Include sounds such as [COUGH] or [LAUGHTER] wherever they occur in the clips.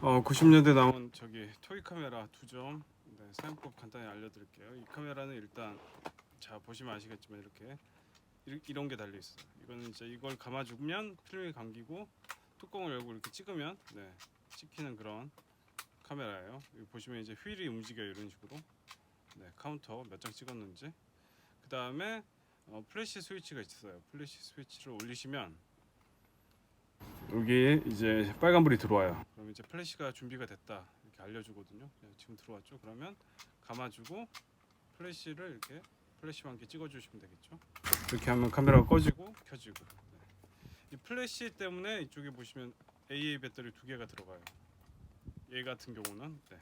어 90년대 나온 저기 토이 카메라 두 점. 네, 사용법 간단히 알려드릴게요. 이 카메라는 일단 자 보시면 아시겠지만 이렇게 이- 이런 게 달려 있어요. 이거는 이제 이걸 감아 주면 필름이 감기고 뚜껑을 열고 이렇게 찍으면 네, 찍히는 그런 카메라예요. 여기 보시면 이제 휠이 움직여요 이런 식으로. 네, 카운터 몇 장 찍었는지. 그 다음에 어, 플래시 스위치가 있어요. 플래시 스위치를 올리시면 여기 이제 빨간불이 들어와요. 그럼 이제 플래시가 준비가 됐다 이렇게 알려주거든요. 네, 지금 들어왔죠. 그러면 감아주고 플래시를 이렇게 플래시와 함께 찍어주시면 되겠죠. 이렇게 하면 카메라가 꺼지고 켜지고. 네. 이 플래시 때문에 이쪽에 보시면 AA 배터리 두 개가 들어가요. 얘 같은 경우는 네.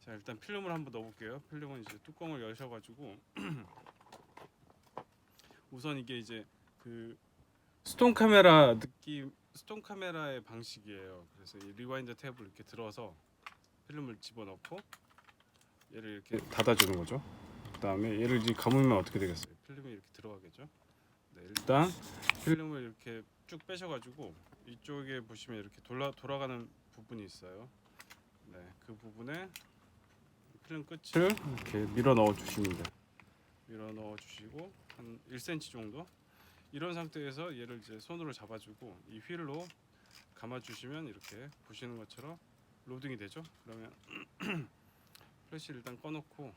자 일단 필름을 한번 넣어볼게요. 필름은 이제 뚜껑을 여셔가지고 [CLEARS THROAT] 우선 이게 이제 그 스톤 카메라 느낌 스톤 카메라의 방식이에요. 그래서 이 리와인드 탭을 이렇게 들어서 필름을 집어넣고 얘를 이렇게 닫아주는 거죠. 그다음에 얘를 이제 감으면 어떻게 되겠어요? 필름이 이렇게 들어가겠죠. 네, 일단 필름을 이렇게 쭉 빼셔가지고 이쪽에 보시면 이렇게 돌아 돌아가는 부분이 있어요. 네, 그 부분에 필름 끝을 이렇게 밀어 넣어 주시면 돼요. 밀어 넣어 주시고 한 1cm 정도 이런 상태에서 얘를 이제 손으로 잡아주고 이 휠로 감아주시면 이렇게 보시는 것처럼 로딩이 되죠. 그러면 [CLEARS THROAT] 플래시 일단 꺼놓고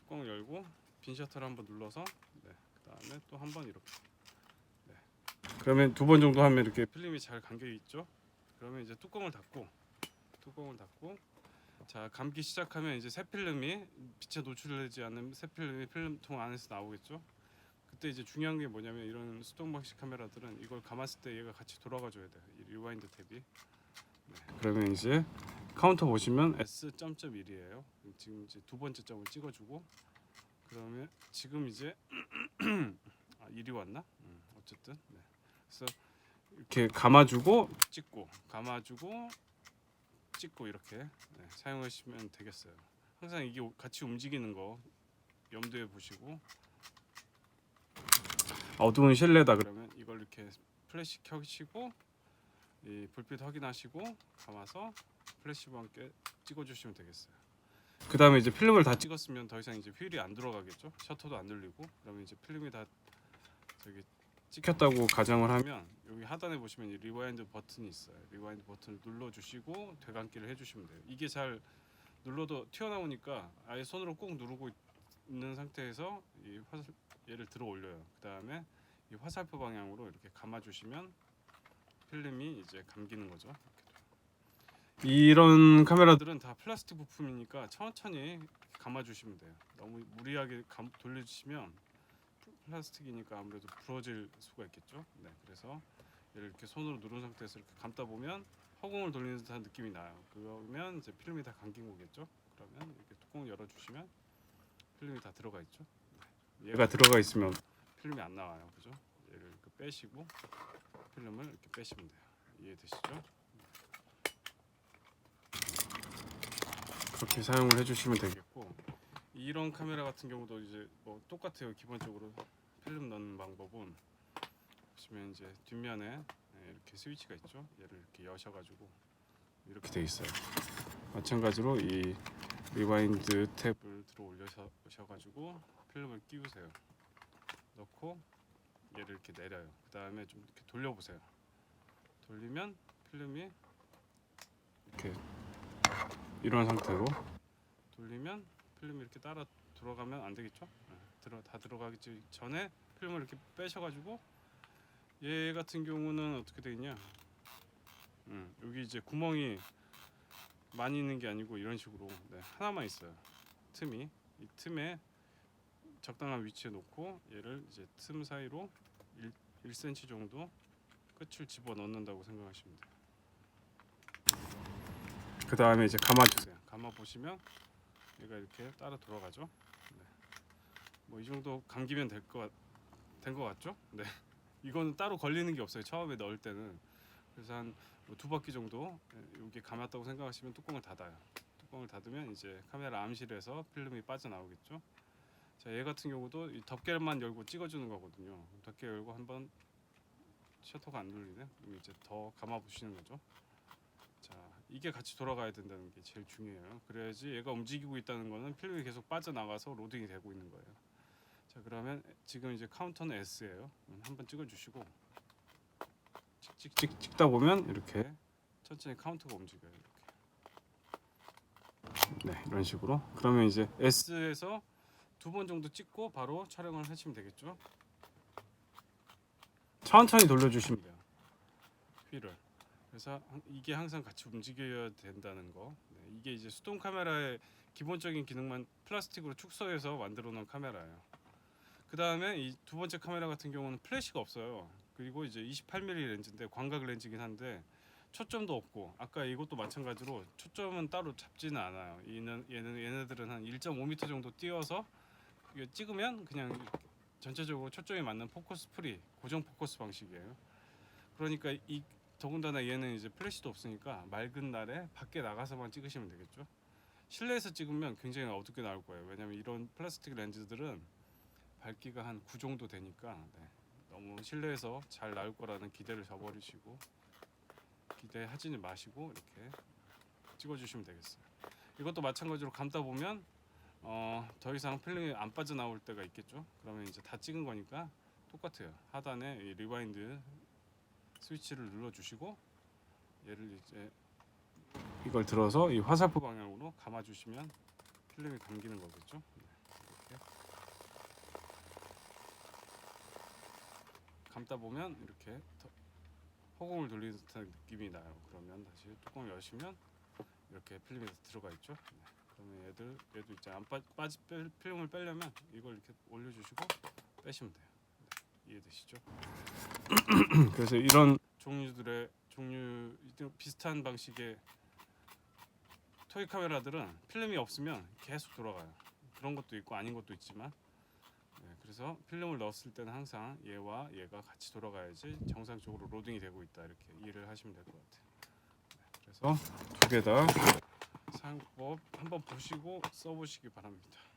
뚜껑 열고 빈 셔터를 한번 눌러서 네, 그 다음에 또 한 번 이렇게 네. 그러면 두 번 정도 하면 이렇게 필름이 잘 감겨 있죠. 그러면 이제 뚜껑을 닫고 뚜껑을 닫고 자 감기 시작하면 이제 새 필름이 빛에 노출되지 않는 새 필름이 필름통 안에서 나오겠죠. 그때 이제 중요한 게 뭐냐면 이런 수동 방식 카메라들은 이걸 감았을 때 얘가 같이 돌아가 줘야 돼요. 이 리와인드 탭이. 네. 그러면 이제 카운터 보시면 S.1이에요. 지금 이제 두 번째 점을 찍어 주고 그러면 지금 이제 [CLEARS THROAT] 아, 1이 왔나? 음, 어쨌든 네. 그래서 이렇게 감아 주고 찍고 감아 주고 찍고 이렇게 네, 사용하시면 되겠어요. 항상 이게 같이 움직이는 거 염두에 보시고 어두운 실내다 그러면 이걸 이렇게 플래시 켜시고 이 불빛 확인하시고 감아서 플래시와 함께 찍어주시면 되겠어요. 그 다음에 이제 필름을 다 찍었으면 더 이상 이제 휠이 안 들어가겠죠. 셔터도 안 눌리고 그러면 이제 필름이 다 저기 찍혔다고 가정을 하면 여기 하단에 보시면 이 리와인드 버튼이 있어요. 리와인드 버튼을 눌러주시고 되감기를 해주시면 돼요. 이게 잘 눌러도 튀어나오니까 아예 손으로 꼭 누르고 있는 상태에서 이 화살 얘를 들어 올려요. 그 다음에 이 화살표 방향으로 이렇게 감아주시면 필름이 이제 감기는 거죠. 이런 카메라들은 다 플라스틱 부품이니까 천천히 감아주시면 돼요. 너무 무리하게 감, 돌려주시면 플라스틱이니까 아무래도 부러질 수가 있겠죠. 네, 그래서 얘를 이렇게 손으로 누른 상태에서 이렇게 감다 보면 허공을 돌리는 듯한 느낌이 나요. 그러면 이제 필름이 다 감긴 거겠죠. 그러면 이렇게 뚜껑 열어주시면 필름이 다 들어가 있죠. 네. 얘가 들어가 있으면 필름이 안 나와요. 그죠? 얘를 이렇게 빼시고 필름을 이렇게 빼시면 돼요. 이해되시죠? 그렇게 사용을 해주시면 되겠고 이런 카메라 같은 경우도 이제 뭐 똑같아요. 기본적으로 필름 넣는 방법은 보시면 이제 뒷면에 네, 이렇게 스위치가 있죠. 얘를 이렇게 여셔가지고 이렇게 돼 있어요. 마찬가지로 이 리와인드 탭을 들어 올려셔 가지고 필름을 끼우세요. 넣고 얘를 이렇게 내려요. 그 다음에 좀 이렇게 돌려보세요. 돌리면 필름이 이렇게 이런 상태로 돌리면 필름이 이렇게 따라 들어가면 안 되겠죠? 네, 들어 다 들어가기 전에 필름을 이렇게 빼셔가지고 얘 같은 경우는 어떻게 되겠냐? 음, 여기 이제 구멍이 많이 있는 게 아니고 이런 식으로 네, 하나만 있어요. 틈이 이 틈에 적당한 위치에 놓고 얘를 이제 틈 사이로 1, 1cm 정도 끝을 집어 넣는다고 생각하시면 돼요. 그 다음에 이제 감아 주세요. 감아 보시면 얘가 이렇게 따라 돌아가죠. 네. 뭐이 정도 감기면 될 것 된 것 같죠? 네. 이거는 따로 걸리는 게 없어요. 처음에 넣을 때는 그래서 한 두 바퀴 정도 예, 여기 감았다고 생각하시면 뚜껑을 닫아요. 뚜껑을 닫으면 이제 카메라 암실에서 필름이 빠져나오겠죠. 자, 얘 같은 경우도 이 덮개만 열고 찍어주는 거거든요. 덮개 열고 한번 셔터가 안 눌리네. 이제 더 감아 보시는 거죠. 자, 이게 같이 돌아가야 된다는 게 제일 중요해요. 그래야지 얘가 움직이고 있다는 거는 필름이 계속 빠져나가서 로딩이 되고 있는 거예요. 자 그러면 지금 이제 카운터는 S예요. 한번 찍어주시고 찍찍찍 찍다 보면 이렇게 천천히 카운터가 움직여요. 이렇게. 네 이런 식으로. 그러면 이제 S에서 두 번 정도 찍고 바로 촬영을 하시면 되겠죠. 천천히 돌려주시면 돼요. 휠을. 그래서 한- 이게 항상 같이 움직여야 된다는 거. 네, 이게 이제 수동 카메라의 기본적인 기능만 플라스틱으로 축소해서 만들어 놓은 카메라예요. 그 다음에 이 두 번째 카메라 같은 경우는 플래시가 없어요. 그리고 이제 28mm 렌즈인데 광각 렌즈긴 한데 초점도 없고 아까 이것도 마찬가지로 초점은 따로 잡지는 않아요. 얘는 얘는 얘네들은 한 1.5m 정도 띄어서 이거 찍으면 그냥 전체적으로 초점이 맞는 포커스 프리 고정 포커스 방식이에요. 그러니까 이 더군다나 얘는 이제 플래시도 없으니까 맑은 날에 밖에 나가서만 찍으시면 되겠죠. 실내에서 찍으면 굉장히 어둡게 나올 거예요. 왜냐면 이런 플라스틱 렌즈들은 밝기가 한 9 정도 되니까 네. 너무 실내에서 잘 나올 거라는 기대를 저버리시고 기대하지는 마시고 이렇게 찍어주시면 되겠어요. 이것도 마찬가지로 감다 보면 어, 더 이상 필름이 안 빠져나올 때가 있겠죠. 그러면 이제 다 찍은 거니까 똑같아요. 하단에 이 리와인드 스위치를 눌러 주시고 얘를 이제 이걸 들어서 이 화살표 방향으로 감아 주시면 필름이 감기는 거겠죠. 네, 이렇게 감다 보면 이렇게 더 허공을 돌리는 듯한 느낌이 나요. 그러면 다시 뚜껑을 여시면 이렇게 필름이 들어가 있죠. 네. 그러면 얘들 얘도 이제 안 빠, 빠지 뺄- 필름을 빼려면 이걸 이렇게 올려주시고 빼시면 돼요. 네, 이해되시죠? [CLEARS THROAT] 그래서 이런 종류들의 종류 비슷한 방식의 토이 카메라들은 필름이 없으면 계속 돌아가요. 그런 것도 있고 아닌 것도 있지만 네, 그래서 필름을 넣었을 때는 항상 얘와 얘가 같이 돌아가야지 정상적으로 로딩이 되고 있다 이렇게 이해를 하시면 될 것 같아요. 네, 그래서 두 개 다 사용법 한번 보시고 써보시기 바랍니다.